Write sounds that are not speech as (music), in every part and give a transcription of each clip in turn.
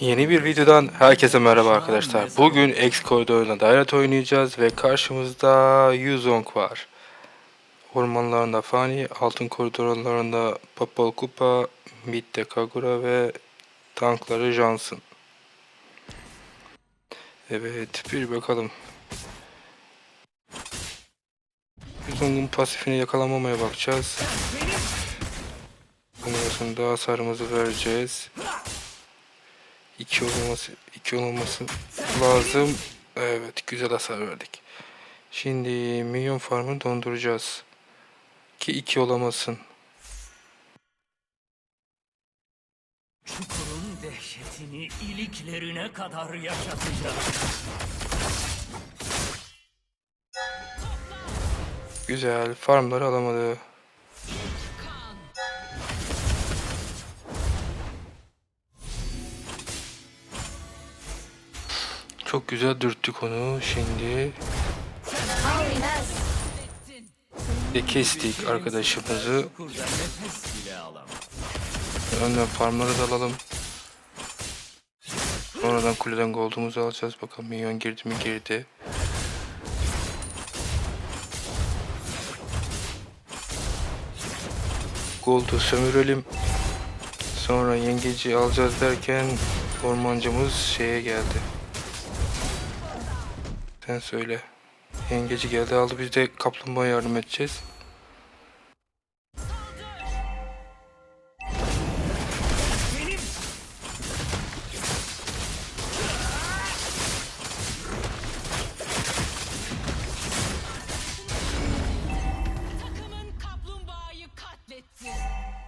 Yeni bir videodan herkese merhaba arkadaşlar. Bugün X koridoruna daire oynayacağız ve karşımızda Yuzong var. Ormanlarında Fani, altın koridorlarında Papal Kupa, midde Kagura ve tankları Johnson. Evet bir bakalım. Yuzong'un pasifini yakalamamaya bakacağız. Sonrasında hasarımızı vereceğiz. 2 olması 2 olması lazım. Evet, güzel hasar verdik. Şimdi milyon farmı donduracağız. Ki 2 olamasın. Çukurun dehşetini iliklerine kadar yaşatacağız. Güzel, farmları alamadı. Çok güzel dürttük onu. Şimdi de kestik arkadaşımızı. Önden farmları da alalım. Sonradan kuleden gold'umuzu alacağız. Bakalım milyon girdi mi girdi. Gold'u sömürelim. Sonra yengeci alacağız derken ormancımız şeye geldi. Sen söyle. Yengeci geldi aldı biz de kaplumbağa yardım edeceğiz. Benim Takımın kaplumbağayı katletti.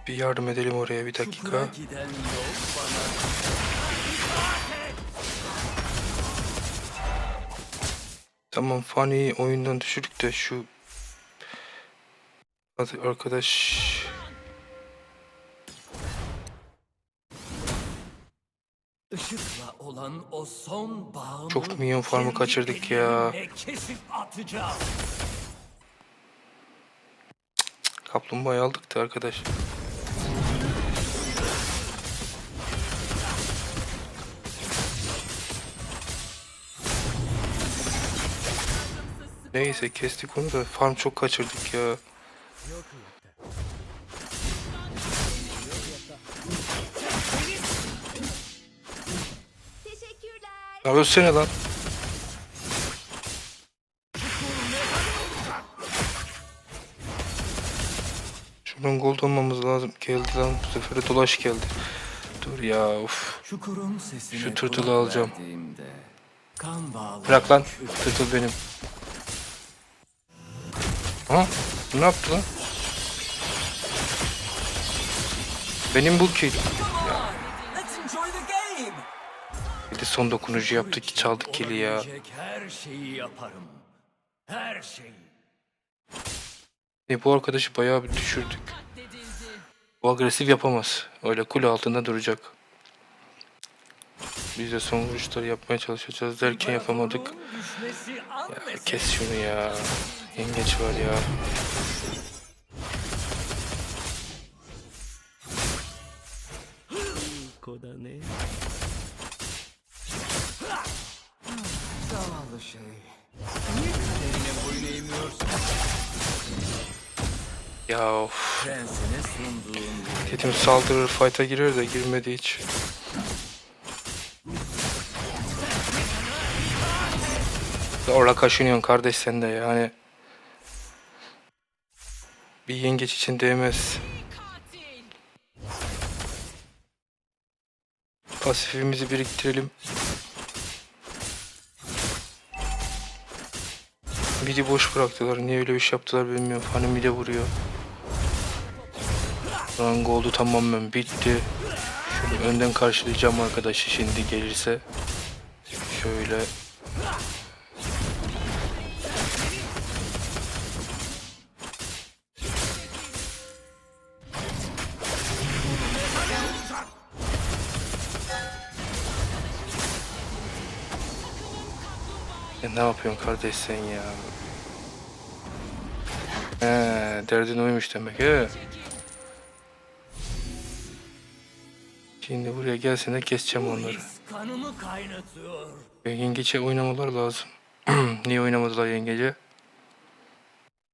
Bir yardım edelim oraya bir dakika. Tamam Fanny'yi oyundan düşürdük de şu Hadi arkadaş Işıkla olan o son bağımı Çok minyon farmı kaçırdık ya. kesip atacağım. kaplumbağayı aldık da arkadaş. Neyse kestik onu da farm çok kaçırdık ya. Teşekkürler. Ya ölsene lan. Şuradan gold almamız lazım. Geldi lan bu sefer dolaş geldi. Dur ya of. Şu tırtılı alacağım. Bırak lan. Tırtıl benim. Ha? Ne yaptı lan? Benim bu ki. Let's enjoy the game. Bir de son dokunucu yaptı ki çaldık kili ya. Her şeyi yaparım. Her şeyi. E bu arkadaşı bayağı bir düşürdük. Bu agresif yapamaz. Öyle kule altında duracak. Biz de son vuruşları yapmaya çalışacağız derken yapamadık. Ya kes şunu ya. Yengeç var ya. Koda ne? Zavallı şey. Niye kaderine boyun eğmiyorsun? Ya of. Prensine sunduğum Dedim saldırır fight'a girer de girmedi hiç. Orada kaşınıyorsun kardeş sen de yani. Bir yengeç için değmez. Pasifimizi biriktirelim. Midi boş bıraktılar. Niye öyle bir şey yaptılar bilmiyorum. Hani mide vuruyor. Rang oldu tamamen bitti. Şunu önden karşılayacağım arkadaşı şimdi gelirse. Şöyle. Ya ne yapıyorsun kardeş sen ya? He, derdin oymuş demek he. Şimdi buraya gelsin de keseceğim onları. Kanımı kaynatıyor. Ve yengeçe oynamalar lazım. (clears throat) Niye oynamadılar yengece?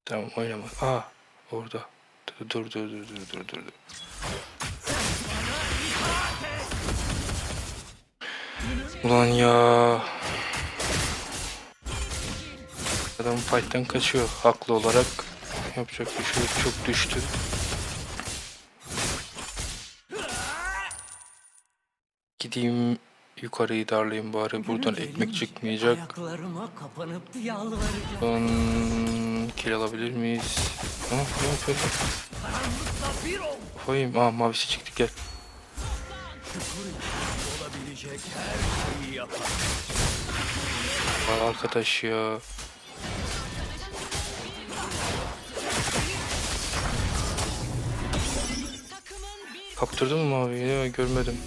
Tamam oynama. Aa orada. Dur dur dur dur dur dur. dur. Ulan ya. Adam fight'tan kaçıyor haklı olarak. Yapacak bir şey yok. Çok düştü. Gideyim yukarıyı darlayayım bari. Buradan ekmek çıkmayacak. Son kill alabilir miyiz? Ha, ne ol. Koyayım. Aa mavisi çıktı gel. Olabilecek her şeyi yapar. Aa, arkadaş ya. Kaptırdın mı maviyi? Ya, görmedim.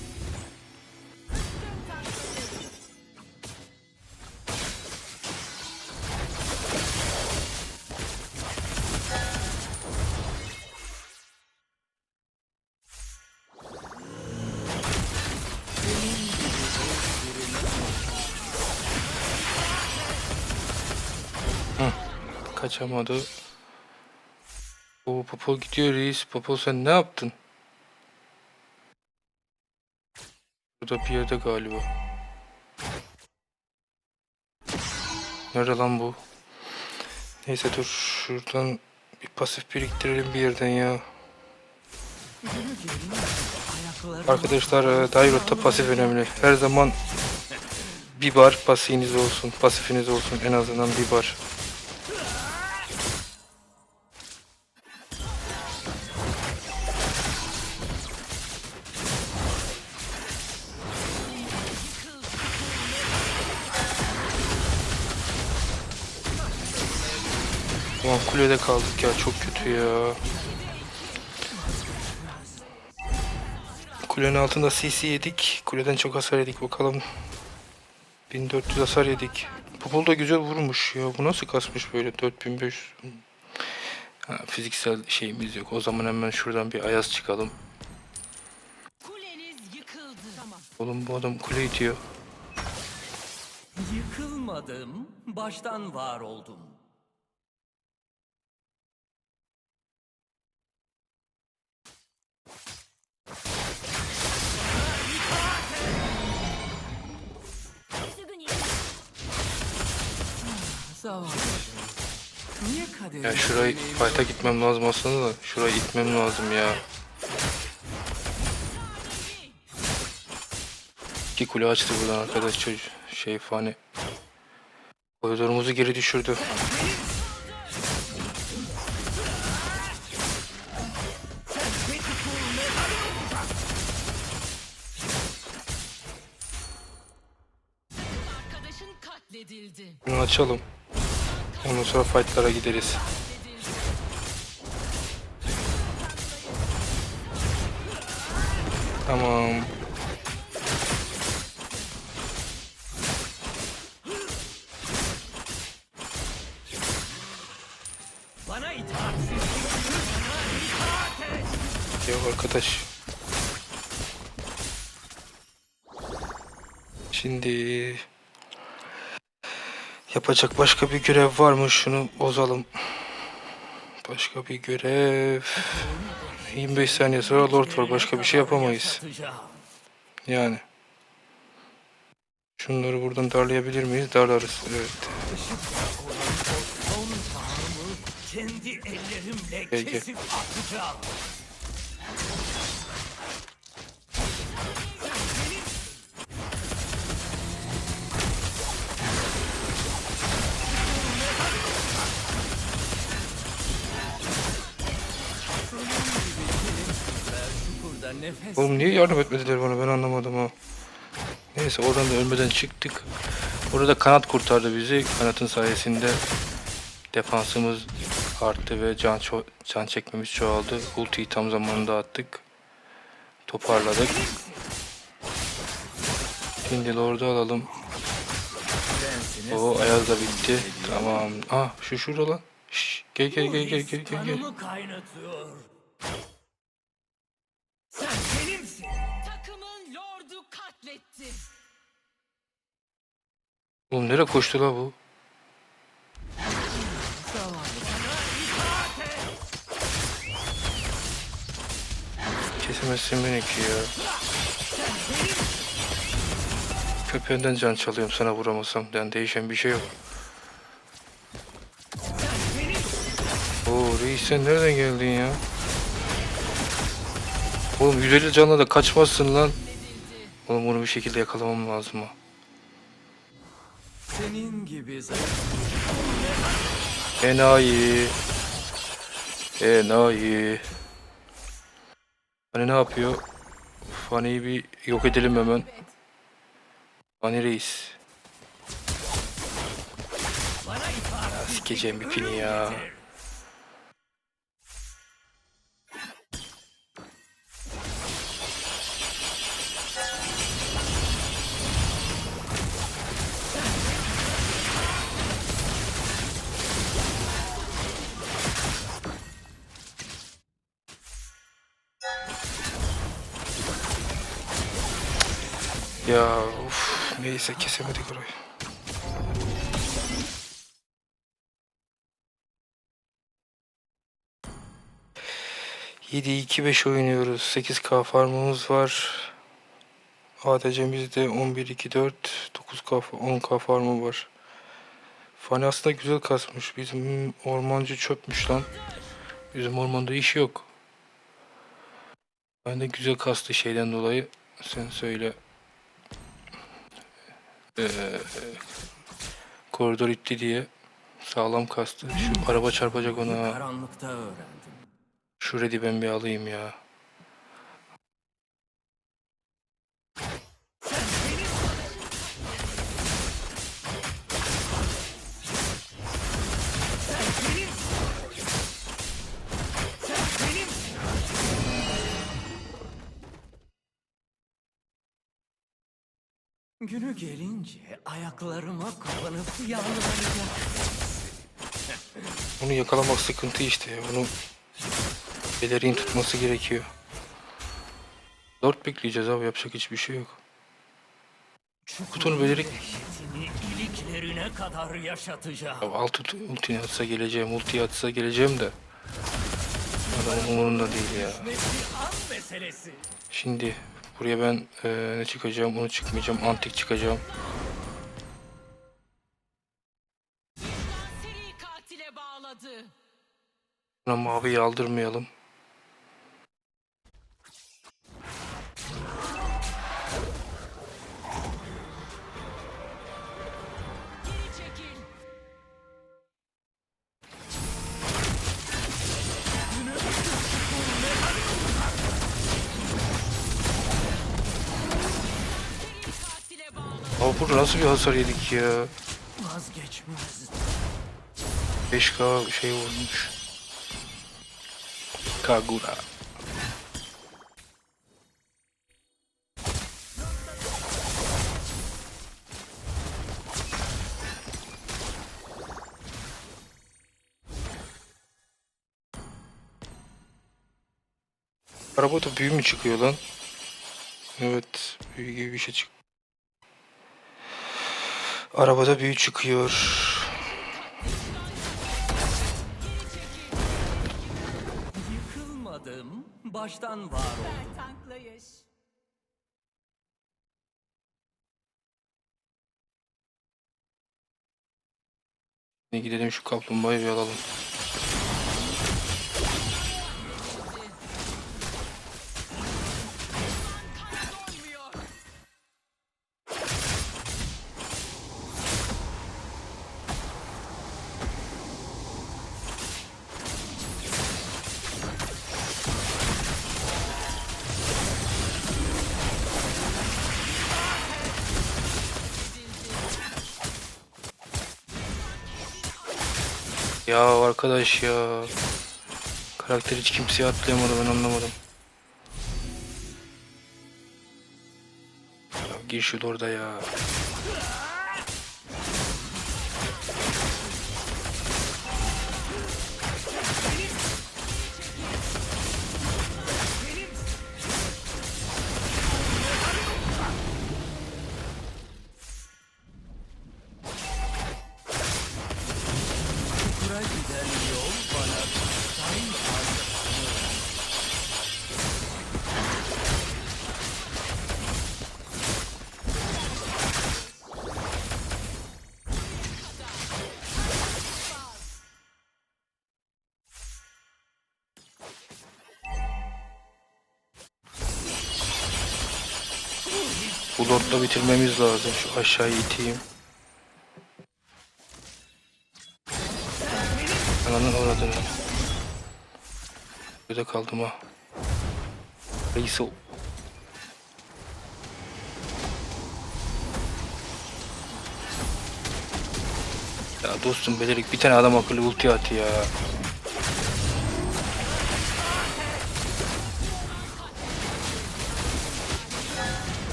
Kaçamadı. O Popo gidiyor reis. Popo sen ne yaptın? Burada bir yerde galiba. Nerede lan bu? Neyse dur şuradan bir pasif biriktirelim bir yerden ya. Arkadaşlar e, Dairot'ta pasif önemli. Her zaman bir bar pasifiniz olsun. Pasifiniz olsun en azından bir bar. Ulan kulede kaldık ya çok kötü ya. Kulenin altında CC yedik. Kuleden çok hasar yedik bakalım. 1400 hasar yedik. Popol da güzel vurmuş ya. Bu nasıl kasmış böyle 4500? Ha, fiziksel şeyimiz yok. O zaman hemen şuradan bir ayaz çıkalım. kuleniz yıkıldı. Tamam. Oğlum bu adam kule itiyor. Yıkılmadım, baştan var oldum. Ya şurayı fight'a gitmem lazım aslında da. Şurayı itmem lazım ya. İki kule açtı buradan arkadaş çocuk. Şey fani. Koridorumuzu geri düşürdü. Açalım. Ondan sonra fight'lara gideriz. Tamam. Yok arkadaş. Şimdi yapacak başka bir görev var mı? Şunu bozalım. Başka bir görev. 25 saniye sonra Lord var. Başka bir şey yapamayız. Yani. Şunları buradan darlayabilir miyiz? Darlarız. Evet. Kendi ellerimle kesip atacağım. Nefes Oğlum niye yardım etmediler bana ben anlamadım ha. Neyse oradan da ölmeden çıktık. Orada kanat kurtardı bizi. Kanatın sayesinde defansımız arttı ve can can çekmemiz çoğaldı. Ultiyi tam zamanında attık. Toparladık. Şimdi Lord'u alalım. O Ayaz da bitti. Tamam. Ah şu şurada lan. Şş, gel gel gel gel gel gel. gel. Oğlum nereye koştu la bu? Kesemezsin beni ki ya. Köpeğinden can çalıyorum sana vuramasam. Yani değişen bir şey yok. Oo reis sen nereden geldin ya? Oğlum 150 canla da kaçmazsın lan. Oğlum bunu bir şekilde yakalamam lazım ha. Enayi. Enayi. Hani ne yapıyor? Fani'yi bir yok edelim hemen. Fani reis. Sikeceğim bir pini ya. Ya uf, neyse kesemedik orayı. Yedi iki beş oynuyoruz. 8K farmımız var. ADC'mizde 11 2 4 9K fa- 10K farmı var. Fani aslında güzel kasmış. Bizim ormancı çöpmüş lan. Bizim ormanda iş yok. Ben de güzel kastı şeyden dolayı. Sen söyle. Ee, koridor itti diye sağlam kastı. Şu araba çarpacak ona. Şu redi ben bir alayım ya. Günü gelince ayaklarıma kapanıp yalvaracak. Onu yakalamak sıkıntı işte. Bunu beleriğin tutması gerekiyor. Dört bekleyeceğiz abi yapacak hiçbir şey yok. Kutunun belirik iliklerine kadar yaşatacağım. Ya altı ultini atsa geleceğim, ultiyi atsa geleceğim de. Adamın umurunda değil ya. Şimdi buraya ben eee, ne çıkacağım, onu çıkmayacağım, antik çıkacağım. Buna maviyi aldırmayalım. Burada nasıl bir hasar yedik ya? Vazgeçmez. 5K şey vurmuş. Kagura. Arabada büyü mü çıkıyor lan? Evet, büyü gibi bir şey çık. Arabada büyü çıkıyor. Yıkılmadım. Baştan var oldum. Gidelim şu kaplumbağayı bir alalım. Ya arkadaş ya. Karakter hiç kimseye atlayamadı ben anlamadım. Gir şu orada ya. Lordla bitirmemiz lazım. Şu aşağıya iteyim. Ananın uğradığını. Burada kaldım ha. Reis ol. Ya dostum belirik bir tane adam akıllı ulti at ya.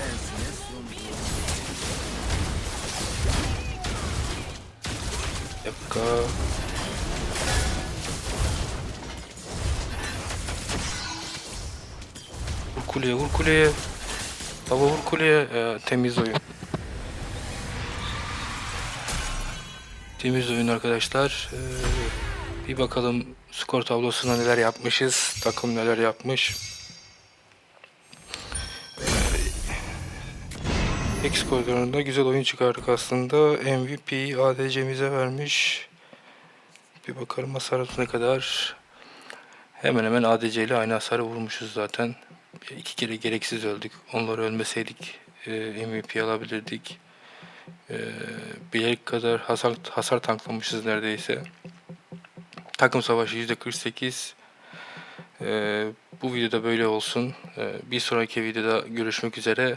Prensine sunduğum Bir dakika. Vur kuleye vur kuleye. Baba vur kuleye. Ee, temiz oyun. Temiz oyun arkadaşlar. Ee, bir bakalım skor tablosunda neler yapmışız. Takım neler yapmış. X koridorunda güzel oyun çıkardık aslında. MVP'yi ADC'mize vermiş. Bir bakalım hasarımız ne kadar. Hemen hemen ADC ile aynı hasarı vurmuşuz zaten. İki kere gereksiz öldük. Onları ölmeseydik e, MVP alabilirdik. E, bilerik kadar hasar, hasar tanklamışız neredeyse. Takım savaşı %48. E, bu videoda böyle olsun. E, bir sonraki videoda görüşmek üzere.